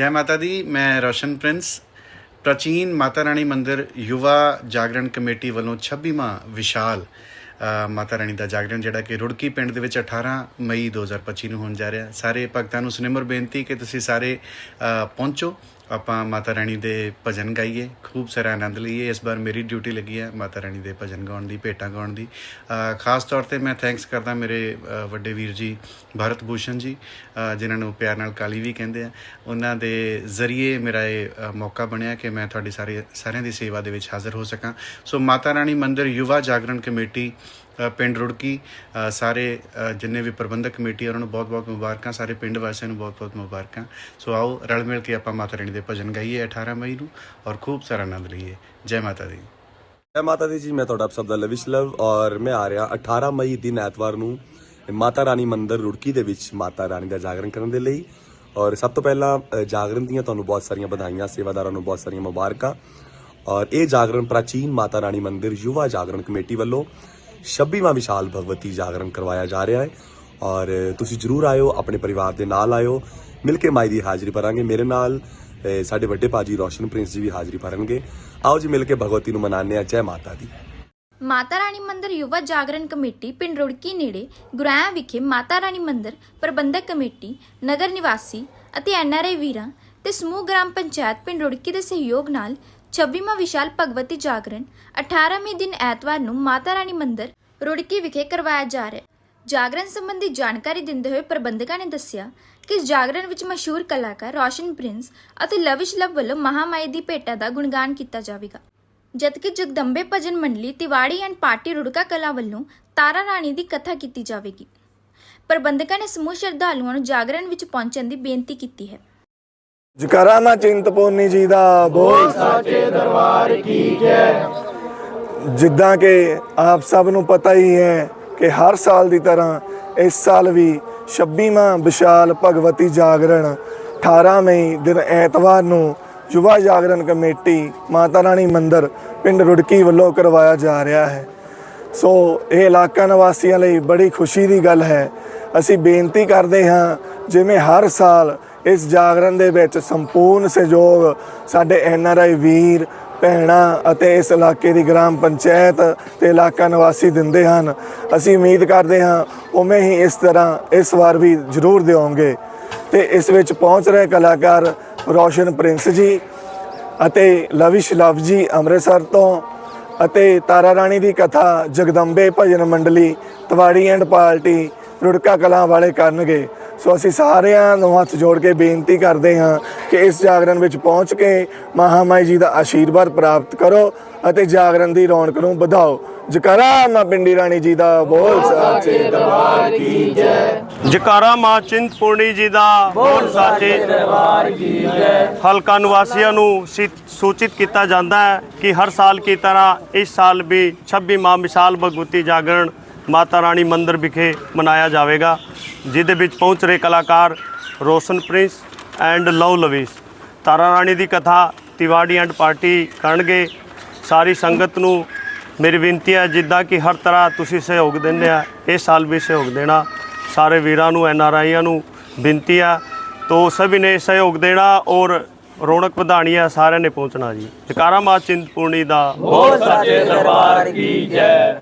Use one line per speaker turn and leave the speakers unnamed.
ਜੈ ਮਾਤਾ ਦੀ, ਮੈਂ ਰੋਸ਼ਨ ਪ੍ਰਿੰਸ। ਪ੍ਰਾਚੀਨ ਮਾਤਾ ਰਾਣੀ ਮੰਦਿਰ ਯੁਵਾ ਜਾਗਰਣ ਕਮੇਟੀ ਵੱਲੋਂ 26ਵਾਂ ਵਿਸ਼ਾਲ ਮਾਤਾ ਰਾਣੀ ਦਾ ਜਾਗਰਣ, ਜਿਹੜਾ ਕਿ ਰੁੜਕੀ ਪਿੰਡ ਦੇ ਵਿੱਚ 18 ਮਈ 2025 ਨੂੰ ਹੋਣ ਜਾ ਰਿਹਾ। ਸਾਰੇ ਭਗਤਾਂ ਨੂੰ ਸੁਨਿਮਰ ਬੇਨਤੀ ਕਿ ਤੁਸੀਂ ਸਾਰੇ ਪਹੁੰਚੋ। ਆਪਾਂ ਮਾਤਾ ਰਾਣੀ ਦੇ ਭਜਨ ਗਾਈਏ, ਖੂਬ ਸਾਰਾ ਆਨੰਦ ਲਈਏ। ਇਸ ਵਾਰ ਮੇਰੀ ਡਿਊਟੀ ਲੱਗੀ ਹੈ ਮਾਤਾ ਰਾਣੀ ਦੇ ਭਜਨ ਗਾਉਣ ਦੀ, ਭੇਟਾਂ ਗਾਉਣ ਦੀ। ਖਾਸ ਤੌਰ ਤੇ ਮੈਂ ਥੈਂਕਸ ਕਰਦਾ ਮੇਰੇ ਵੱਡੇ ਵੀਰ ਜੀ ਭਰਤ ਭੂਸ਼ਣ ਜੀ ਜਿਨ੍ਹਾਂ ਨੂੰ ਪਿਆਰ ਨਾਲ ਕਾਲੀ ਵੀ ਕਹਿੰਦੇ ਆ। ਉਹਨਾਂ ਦੇ ਜ਼ਰੀਏ ਮੇਰਾ ਇਹ ਮੌਕਾ ਬਣਿਆ ਕਿ ਮੈਂ ਤੁਹਾਡੀ ਸਾਰੇ, ਸਾਰਿਆਂ ਦੀ ਸੇਵਾ ਦੇ ਵਿੱਚ ਹਾਜ਼ਰ ਹੋ ਸਕਾਂ। ਸੋ ਮਾਤਾ ਰਾਣੀ ਮੰਦਿਰ ਯੁਵਾ ਜਾਗਰਣ ਕਮੇਟੀ ਪਿੰਡ ਰੁੜਕੀ ਸਾਰੇ ਜਿੰਨੇ ਵੀ ਪ੍ਰਬੰਧਕ ਕਮੇਟੀ ਆ, ਉਹਨਾਂ ਨੂੰ ਬਹੁਤ-ਬਹੁਤ ਮੁਬਾਰਕਾਂ ਸਾਰੇ ਪਿੰਡ ਵਾਸੀਆਂ ਨੂੰ ਬਹੁਤ-ਬਹੁਤ ਮੁਬਾਰਕਾਂ। ਸੋ ਆਓ ਰਲ ਮਿਲ ਕੇ ਆਪਾਂ ਮਾਤਾ ਰਾਣੀ ਦੇ ਭਜਨ ਗਾਈਏ 18 ਮਈ ਨੂੰ ਔਰ ਖੂਬ ਸਾਰਾ ਆਨੰਦ ਲਈਏ। ਜੈ ਮਾਤਾ ਦੀ।
ਜੈ ਮਾਤਾ ਦੀ ਜੀ ਮੈਂ ਤੁਹਾਡਾ ਆਪ ਸਭ ਦਾ ਲਵਿਸ਼ ਲਵ ਔਰ ਮੈਂ ਆ ਰਿਹਾ 18 ਮਈ ਦਿਨ ਐਤਵਾਰ ਨੂੰ ਮਾਤਾ ਰਾਣੀ ਮੰਦਿਰ ਰੁੜਕੀ ਦੇ ਵਿੱਚ ਮਾਤਾ ਰਾਣੀ ਦਾ ਜਾਗਰਣ ਕਰਨ ਦੇ ਲਈ। ਔਰ ਸਭ ਤੋਂ ਪਹਿਲਾਂ ਜਾਗਰਣ ਦੀਆਂ ਤੁਹਾਨੂੰ ਬਹੁਤ ਸਾਰੀਆਂ ਵਧਾਈਆਂ ਸੇਵਾਦਾਰਾਂ ਨੂੰ ਬਹੁਤ ਸਾਰੀਆਂ ਮੁਬਾਰਕਾਂ। ਔਰ ਇਹ ਜਾਗਰਣ ਪ੍ਰਾਚੀਨ ਮਾਤਾ ਰਾਣੀ ਮੰਦਿਰ ਯੁਵਾ ਜਾਗਰਣ ਕਮੇਟੀ ਵੱਲੋਂ 26ਵਾਂ ਵਿਸ਼ਾਲ ਭਗਵਤੀ ਜਾਗਰਣ ਕਰਵਾਇਆ ਜਾ ਰਿਹਾ ਹੈ। ਔਰ ਤੁਸੀਂ ਜਰੂਰ ਆਇਓ, ਆਪਣੇ ਪਰਿਵਾਰ ਦੇ ਨਾਲ ਆਇਓ। ਮਿਲ ਕੇ ਮਾਈ ਦੀ ਹਾਜ਼ਰੀ ਭਰਾਂਗੇ। ਮੇਰੇ ਨਾਲ ਸਾਡੇ ਵੱਡੇ ਭਾਜੀ ਰੋਸ਼ਨ ਪ੍ਰਿੰਸ ਜੀ ਵੀ ਹਾਜ਼ਰੀ ਭਰਨਗੇ। ਆਓ ਜੀ, ਮਿਲ ਕੇ ਭਗਵਤੀ ਨੂੰ ਮਨਾਉਂਦੇ ਹਾਂ। ਜੈ ਮਾਤਾ ਦੀ।
ਮਾਤਾ ਰਾਣੀ ਮੰਦਿਰ ਯੁਵਾ ਜਾਗਰਣ ਕਮੇਟੀ, ਪਿੰਡ ਰੁੜਕੀ ਨੇੜੇ, ਗੁਰਾਇਆ ਵਿਖੇ ਮਾਤਾ ਰਾਣੀ ਮੰਦਿਰ ਪ੍ਰਬੰਧਕ ਕਮੇਟੀ, ਨਗਰ ਨਿਵਾਸੀ ਅਤੇ ਐਨਆਰਆਈ ਵੀਰਾਂ ਤੇ ਸਮੂਹ ਗ੍ਰਾਮ ਪੰਚਾਇਤ ਪਿੰਡ ਰੁੜਕੀ ਦੇ ਸਹਿਯੋਗ ਨਾਲ 26ਵਾਂ ਵਿਸ਼ਾਲ ਭਗਵਤੀ ਜਾਗਰਣ 18ਵੇਂ ਦਿਨ ਐਤਵਾਰ ਨੂੰ ਮਾਤਾ ਰਾਣੀ ਮੰਦਿਰ ਰੁੜਕੀ ਵਿਖੇ ਕਰਵਾਇਆ ਜਾ ਰਿਹਾ ਹੈ। ਜਾਗਰਣ ਸੰਬੰਧੀ ਜਾਣਕਾਰੀ ਦਿੰਦੇ ਹੋਏ ਪ੍ਰਬੰਧਕਾਂ ਨੇ ਦੱਸਿਆ ਕਿ ਇਸ ਜਾਗਰਣ ਵਿੱਚ ਮਸ਼ਹੂਰ ਕਲਾਕਾਰ ਰੋਸ਼ਨ ਪ੍ਰਿੰਸ ਅਤੇ ਲਵਿਸ਼ ਲਵ ਵੱਲੋਂ ਮਹਾਮਾਈ ਦੀ ਭੇਟਾ ਦਾ ਗੁਣਗਾਨ ਕੀਤਾ ਜਾਵੇਗਾ। ਜਦਕਿ ਜਗਦੰਬੇ ਭਜਨ ਮੰਡਲੀ ਤਿਵਾੜੀ ਐਂਡ ਪਾਰਟੀ ਰੁੜਕਾ ਕਲਾ ਵੱਲੋਂ ਤਾਰਾ ਰਾਣੀ ਦੀ ਕਥਾ ਕੀਤੀ ਜਾਵੇਗੀ। ਪ੍ਰਬੰਧਕਾਂ ਨੇ ਸਮੂਹ ਸ਼ਰਧਾਲੂਆਂ ਨੂੰ ਜਾਗਰਣ ਵਿੱਚ ਪਹੁੰਚਣ ਦੀ ਬੇਨਤੀ ਕੀਤੀ ਹੈ।
ਜਕਰਾ ਮਾ ਚਿੰਤਪੂਰਨੀ ਜੀ ਦਾ ਬੋਲ। ਸਾਚੇ ਦਰਬਾਰ ਕੀ ਜੈ ਜਿੱਦਾਂ ਕਿ ਆਪ ਸਭ ਨੂੰ ਪਤਾ ਹੀ ਹੈ ਕਿ ਹਰ ਸਾਲ ਦੀ ਤਰ੍ਹਾਂ ਇਸ ਸਾਲ ਵੀ 26ਵਾਂ ਵਿਸ਼ਾਲ ਭਗਵਤੀ ਜਾਗਰਣ 18 ਮਈ ਦਿਨ ਐਤਵਾਰ ਨੂੰ ਯੁਵਾ ਜਾਗਰਣ ਕਮੇਟੀ ਮਾਤਾ ਰਾਣੀ ਮੰਦਿਰ ਪਿੰਡ ਰੁੜਕੀ ਵੱਲੋਂ ਕਰਵਾਇਆ ਜਾ ਰਿਹਾ ਹੈ। ਸੋ ਇਹ ਇਲਾਕਾ ਨਿਵਾਸੀਆਂ ਲਈ ਬੜੀ ਖੁਸ਼ੀ ਦੀ ਗੱਲ ਹੈ। ਅਸੀਂ ਬੇਨਤੀ ਕਰਦੇ ਹਾਂ ਜਿਵੇਂ ਹਰ ਸਾਲ ਇਸ ਜਾਗਰਣ ਦੇ ਵਿੱਚ ਸੰਪੂਰਨ ਸਹਿਯੋਗ ਸਾਡੇ ਐਨ ਆਰ ਆਈ ਵੀਰ, ਭੈਣਾਂ ਅਤੇ ਇਸ ਇਲਾਕੇ ਦੀ ਗ੍ਰਾਮ ਪੰਚਾਇਤ ਤੇ ਇਲਾਕਾ ਨਿਵਾਸੀ ਦਿੰਦੇ ਹਨ। ਅਸੀਂ ਉਮੀਦ ਕਰਦੇ ਹਾਂ ਉਵੇਂ ਹੀ ਇਸ ਤਰ੍ਹਾਂ ਇਸ ਵਾਰ ਵੀ ਜ਼ਰੂਰ ਦਿਓਗੇ। ਤੇ ਇਸ ਵਿੱਚ ਪਹੁੰਚ ਰਹੇ ਕਲਾਕਾਰ ਰੋਸ਼ਨ ਪ੍ਰਿੰਸ ਜੀ ਅਤੇ ਲਵਿਸ਼ ਲਵ ਜੀ ਅੰਮ੍ਰਿਤਸਰ ਤੋਂ ਅਤੇ ਤਾਰਾ ਰਾਣੀ ਦੀ ਕਥਾ ਜਗਦੰਬੇ ਭਜਨ ਮੰਡਲੀ, ਤਵਾੜੀ ਐਂਡ ਪਾਰਟੀ ਰੁੜਕਾ ਕਲਾਂ ਵਾਲੇ ਕਰਨਗੇ। ਸੋ ਅਸੀਂ ਸਾਰਿਆਂ ਨੂੰ ਹੱਥ ਜੋੜ ਕੇ ਬੇਨਤੀ ਕਰਦੇ ਹਾਂ ਕਿ ਇਸ ਜਾਗਰਣ ਵਿੱਚ ਪਹੁੰਚ ਕੇ ਮਹਾਮਾਈ ਜੀ ਦਾ ਆਸ਼ੀਰਵਾਦ ਪ੍ਰਾਪਤ ਕਰੋ ਅਤੇ ਜਾਗਰਣ ਦੀ ਰੌਣਕ ਨੂੰ ਵਧਾਓ। ਜਕਾਰਾ, ਮਾਂ ਪਿੰਡੀ ਰਾਣੀ ਜੀ ਦਾ ਬੋਲ ਸਾਚੇ, ਦਰਬਾਰ ਕੀ ਜੈ।
ਜਕਾਰਾ, ਮਾਂ ਚਿੰਤਪੂਰਨੀ ਜੀ ਦਾ ਬੋਲ ਸਾਚੇ, ਦਰਬਾਰ ਕੀ ਜੈ। ਹਲਕਾ ਨਿਵਾਸੀਆਂ ਨੂੰ ਸੂਚਿਤ ਕੀਤਾ ਜਾਂਦਾ ਹੈ ਕਿ ਹਰ ਸਾਲ ਕੀ ਤਰ੍ਹਾਂ ਇਸ ਸਾਲ ਵੀ 26 ਮਾਂ ਵਿਸ਼ਾਲ ਭਗਵਤੀ ਜਾਗਰਣ ਮਾਤਾ ਰਾਣੀ ਮੰਦਿਰ ਵਿਖੇ ਮਨਾਇਆ ਜਾਵੇਗਾ। ਜਿਹਦੇ ਵਿੱਚ ਪਹੁੰਚ ਰਹੇ ਕਲਾਕਾਰ ਰੋਸ਼ਨ ਪ੍ਰਿੰਸ ਐਂਡ ਲਵ ਲਵੀਸ। ਤਾਰਾ ਰਾਣੀ ਦੀ ਕਥਾ ਤਿਵਾੜੀ ਐਂਡ ਪਾਰਟੀ ਕਰਨਗੇ। ਸਾਰੀ ਸੰਗਤ ਨੂੰ ਮੇਰੀ ਬੇਨਤੀ ਹੈ, ਜਿੱਦਾਂ ਕਿ ਹਰ ਤਰ੍ਹਾਂ ਤੁਸੀਂ ਸਹਿਯੋਗ ਦਿੰਦੇ ਆ ਇਸ ਸਾਲ ਵੀ ਸਹਿਯੋਗ ਦੇਣਾ। ਸਾਰੇ ਵੀਰਾਂ ਨੂੰ, ਐਨ ਆਰ ਆਈਆਂ ਨੂੰ ਬੇਨਤੀ ਆ। ਤੋ ਸਭੀ ਨੇ ਸਹਿਯੋਗ ਦੇਣਾ ਔਰ ਰੌਣਕ ਵਧਾਣੀ ਹੈ ਸਾਰਿਆਂ ਨੇ ਪਹੁੰਚਣਾ ਜੀ। ਜਕਾਰਾ ਮਾਂ ਚਿੰਤਪੂਰਨੀ ਦਾ। ਜੈ।